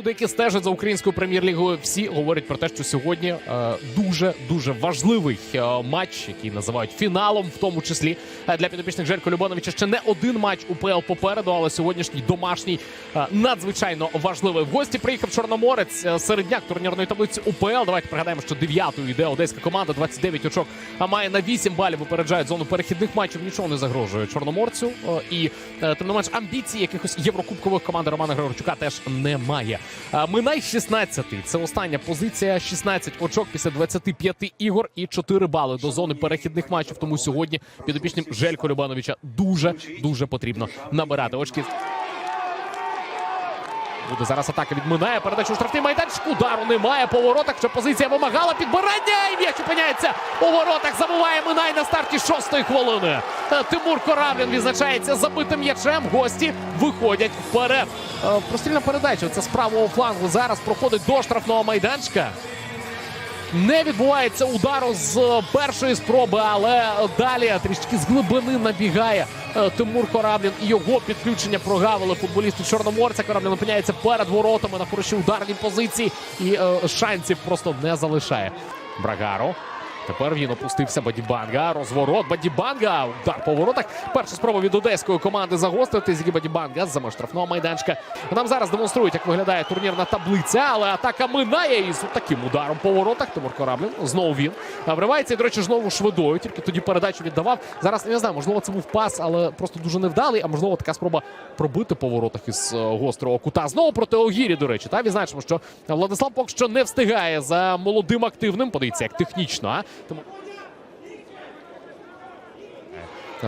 Люди, які стежать за українською прем'єр-лігою, всі говорять про те, що сьогодні е, дуже дуже важливий е, матч, який називають фіналом, в тому числі е, для підопічних Желько Любановича. Ще не один матч УПЛ попереду, але сьогоднішній домашній надзвичайно важливий. В гості приїхав Чорноморець середняк турнірної таблиці УПЛ. Давайте пригадаємо, що дев'ятою йде одеська команда, 29 очок, а має на 8 балів. Випереджають зону перехідних матчів. Нічого не загрожує Чорноморцю. І тим не менш амбіцій якихось єврокубкових команди Романа Григорчука теж немає. Минай 16-й. Це остання позиція. 16 очок після 25 ігор і 4 бали до зони перехідних матчів. Тому сьогодні підопічним Желько Любановича дуже дуже потрібно набирати очки. Буде зараз атака відминає. Передачу штрафний майданчик. Удару немає. По воротах. Що позиція вимагала підбирання. І м'яч опиняється у воротах. Забуває Минай на старті шостої хвилини. Е, Тимур Кораблін відзначається забитим м'ячем. Гості виходять вперед. Е, Прострільна передача. Це з правого флангу. Зараз проходить до штрафного майданчика. Не відбувається удару з першої спроби, але далі трішки з глибини набігає е, Тимур Кораблін і його підключення прогавили футболісти Чорноморця. Кораблін опиняється перед воротами на хорошій ударній позиції і е, шансів просто не залишає. Брагаро. Тепер він опустився Бадібанга. Розворот Бадібанга. Удар по воротах. Перша спроба від одеської команди загострити. Зігі Бадібанга з штрафного майданчика. Нам зараз демонструють, як виглядає турнірна таблиця, але атака минає із таким ударом по воротах. Тимур Кораблін. Знову він. Вривається і, до речі, знову швидою. Тільки тоді передачу віддавав. Зараз не знаю, можливо, це був пас, але просто дуже невдалий. А можливо, така спроба пробити по воротах із е, гострого кута. Знову проти Огірі, до речі. Та відзначимо, що Владислав поки що не встигає за молодим активним. Подивіться, як технічно. А тому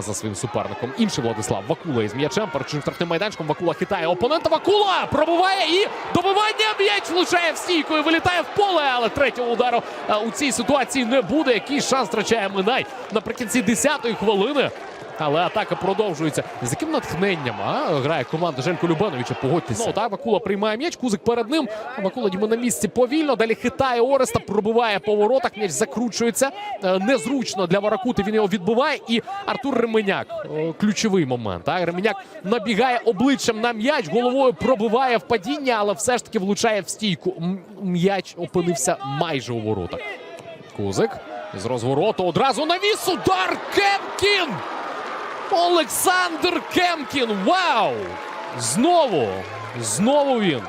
за своїм суперником. Інший Владислав Вакула із м'ячем Перечим штрафним майданчиком. Вакула хитає опонента. Вакула пробиває і добивання. М'яч влучає в стійку і вилітає в поле. Але третього удару у цій ситуації не буде. Який шанс втрачає Минай наприкінці 10-ї хвилини. Але атака продовжується. З яким натхненням а, грає команда Желько Любановича. Погодьтеся. Ну, так, Вакула приймає м'яч. Кузик перед ним. Вакула ніби на місці повільно. Далі хитає Ореста, пробиває по воротах. М'яч закручується. Е, Незручно для Варакути. Він його відбиває. І Артур Ременяк. Ключовий момент. А? Ременяк набігає обличчям на м'яч, головою пробиває в падіння, але все ж таки влучає в стійку. М'яч опинився майже у воротах. Кузик з розвороту одразу навіс. Удар Кемкін! Олександр Кемкін! Вау! Знову! Знову він!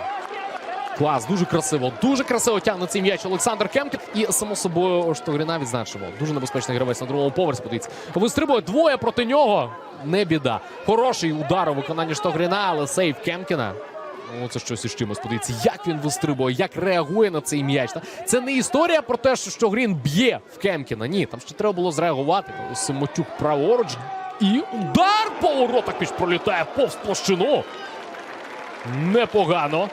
Клас, дуже красиво, дуже красиво тягне цей м'яч Олександр Кемкін. І само собою Штогріна відзначимо. Дуже небезпечний гравець на другому поверсі. Подивіться. Вистрибує двоє проти нього. Не біда. Хороший удар у виконанні Штогріна, але сейв Кемкіна. Ну, це щось із чимось. Подивіться, як він вистрибує, як реагує на цей м'яч. Це не історія про те, що Штогрін б'є в Кемкіна. Ні, там ще треба було зреагувати. Симотюк праворуч. І удар по воротах між пролітає повз площину. Непогано.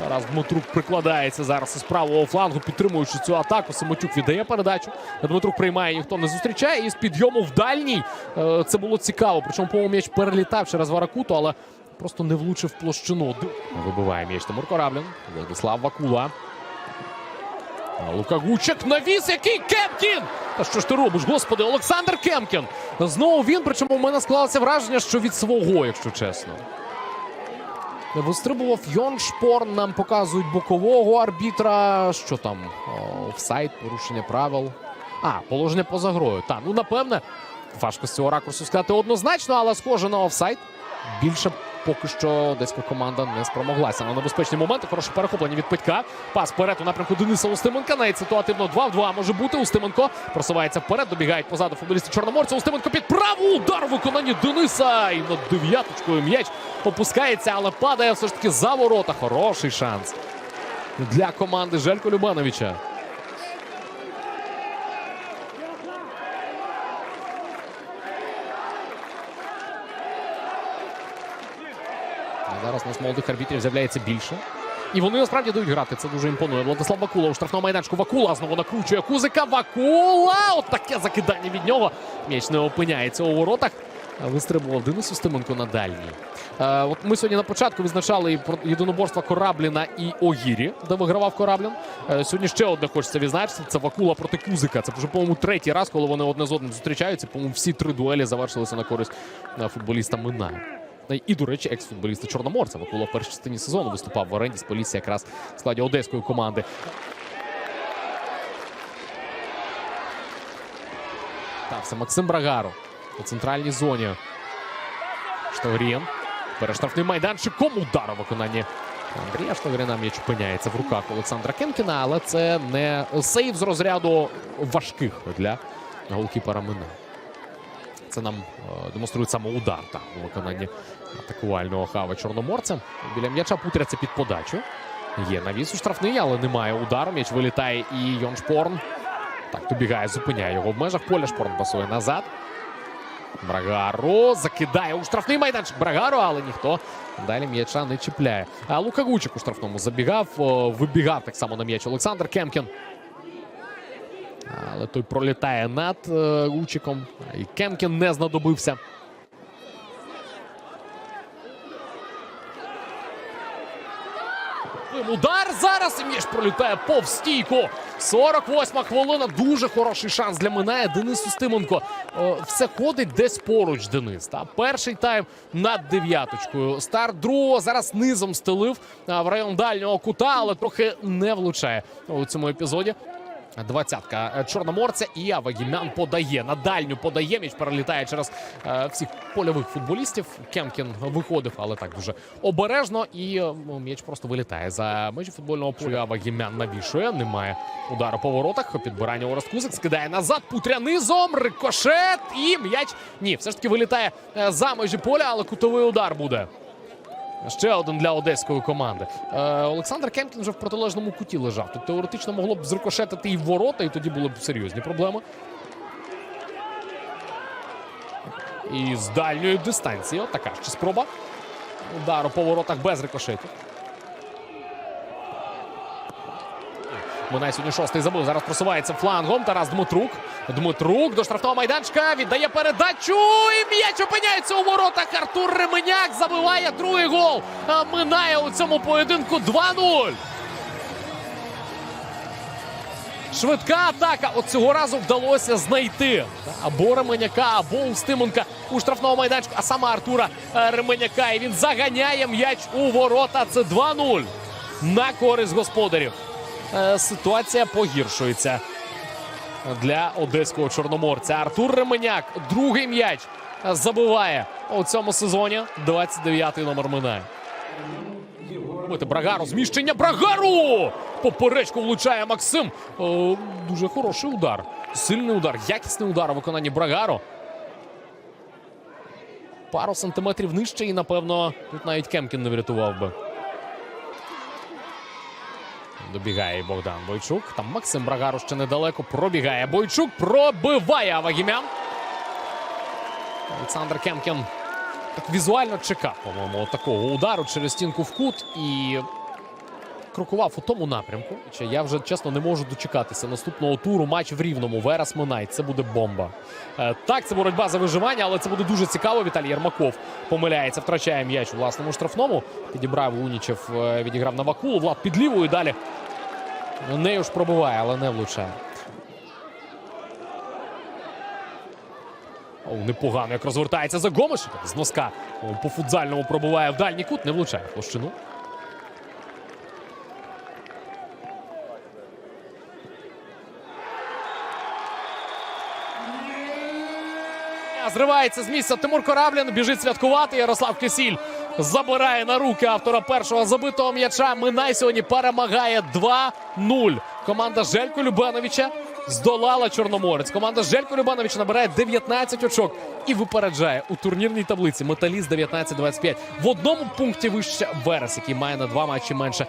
Тарас Дмитрук прикладається зараз із правого флангу, підтримуючи цю атаку. Самотюк віддає передачу. Дмитрук приймає, ніхто не зустрічає. І з підйому в дальній е, це було цікаво. Причому, по-моєму, м'яч перелітав через Варакуту, але просто не влучив площину. Вибиває м'яч Тимур Кораблін. Владислав Вакула. Лука Гучик навіс, який Кемкін! Та що ж ти робиш, господи, Олександр Кемкін! Знову він, причому у мене склалося враження, що від свого, якщо чесно. Вистрибував Йон Шпорн. Нам показують бокового арбітра. Що там? Офсайд, порушення правил. А, положення поза грою. Та, ну напевне, важко з цього ракурсу сказати однозначно, але схоже на офсайд. Більше поки що одеська команда не спромоглася. На небезпечні моменти. Хороше перехоплення від Петька. Пас вперед у напрямку Дениса Устименка. Навіть ситуативно 2 в 2 може бути. Устименко просувається вперед. Добігають позаду футболісти Чорноморця. Устименко під праву. Удар виконанні Дениса. І над дев'яточкою м'яч опускається, але падає все ж таки за ворота. Хороший шанс для команди Желько Любановича. Зараз у нас молодих арбітрів з'являється більше. І вони насправді дають грати. Це дуже імпонує. Владислав Вакула у штрафному майданчику. Вакула знову накручує Кузика. Вакула! От таке закидання від нього. М'яч не опиняється у воротах. Вистрибував Денис Устименко на дальній. Е, от ми сьогодні на початку про єдиноборства Корабліна і Огірі, де вигравав Кораблін. Е, сьогодні ще одне хочеться відзначити. Це Вакула проти Кузика. Це вже, по-моєму, третій раз, коли вони одне з одним зустрічаються. По-моєму, всі три дуелі завершилися на користь е, футболіста Минає. І, до речі, екс-футболіста Чорноморця. Вакула в першій частині сезону виступав в оренді з Полісся якраз в складі одеської команди. Так, це Максим Брагаро у центральній зоні. Штогрін. Перештрафний майданчиком удар у виконанні Андрія Штогріна. М'яч опиняється в руках Олександра Кенкіна, але це не сейв з розряду важких для голкіпера Мина. Це нам е, демонструє саме удар так, у виконанні атакувального хава Чорноморця. Біля м'яча путряться під подачу. Є навіс у штрафний, але немає удару. М'яч вилітає і Йон Шпорн. Так, добігає, зупиняє його в межах поля. Шпорн пасує назад. Брагаро закидає у штрафний майданчик Брагаро, але ніхто далі м'яча не чіпляє. А Лука Гучик у штрафному забігав, о, вибігав так само на м'яч Олександр Кемкін. Але той пролітає над е, Гучиком. І Кемкін не знадобився. Удар зараз і м'яч пролітає повз стійку. 48 хвилина. Дуже хороший шанс для Минає. Денис Устименко. Все ходить десь поруч Денис. Та перший тайм над дев'яточкою. Старт другого зараз низом стелив в район дальнього кута, але трохи не влучає у цьому епізоді. Двадцятка е, Чорноморця і Авагімян подає. На дальню подає. М'яч перелітає через е, всіх польових футболістів. Кемкін виходив, але так дуже обережно. І е, м'яч просто вилітає за межі футбольного поля. Авагімян навішує. Немає удару по воротах. Підбирання Орест Кузик скидає назад. Путря низом. Рикошет. І м'яч. Ні, все ж таки вилітає е, за межі поля, але кутовий удар буде. Ще один для одеської команди. Е, Олександр Кемкін вже в протилежному куті лежав. Тут теоретично могло б зрикошетити і в ворота, і тоді були б серйозні проблеми. І з дальньої дистанції. От така ще спроба. Удару по воротах без рикошетів. Минай сьогодні шостий забив. Зараз просувається флангом. Тарас Дмитрук. Дмитрук до штрафного майданчика віддає передачу. І м'яч опиняється у воротах. Артур Ременяк забиває другий гол. Минає у цьому поєдинку 2-0. Швидка атака. От цього разу вдалося знайти або Ременяка, або Устименка у штрафному майданчику, а саме Артура е, Ременяка. І він заганяє м'яч у ворота. Це 2-0 на користь господарів. Е, Ситуація погіршується для одеського чорноморця. Артур Ременяк, другий м'яч е, забиває у цьому сезоні. 29-й номер минає. Брагару, зміщення Брагару! Поперечку влучає Максим. О, дуже хороший удар. Сильний удар, якісний удар у виконанні Брагару. Пару сантиметрів нижче, і напевно тут навіть Кемкін не врятував би. Добігає Богдан Бойчук. Там Максим Брагару ще недалеко. Пробігає Бойчук. Пробиває Авагімян. Олександр Кемкін так візуально чекав, по-моєму, такого удару через стінку в кут і крокував у тому напрямку. Я вже чесно не можу дочекатися наступного туру. Матч в рівному. Верас Минай. Це буде бомба. Е, Так, це боротьба за виживання, але це буде дуже цікаво. Віталій Єрмаков помиляється, втрачає м'яч у власному штрафному. Підібрав Лунічев, е, відіграв на Вакулу. Влад під лівою далі. Нею ж пробиває, але не влучає. О, непогано, як розвертається за Гомеш. З носка по футзальному пробиває в дальній кут, не влучає площину. Зривається з місця Тимур Кораблін, біжить святкувати. Ярослав Кисіль забирає на руки автора першого забитого м'яча. Минай сьогодні перемагає 2-0. Команда Желько Любановича здолала Чорноморець. Команда Желько Любеновича набирає 19 очок і випереджає у турнірній таблиці Металіст 19-25. В одному пункті вище Верес, який має на два матчі менше.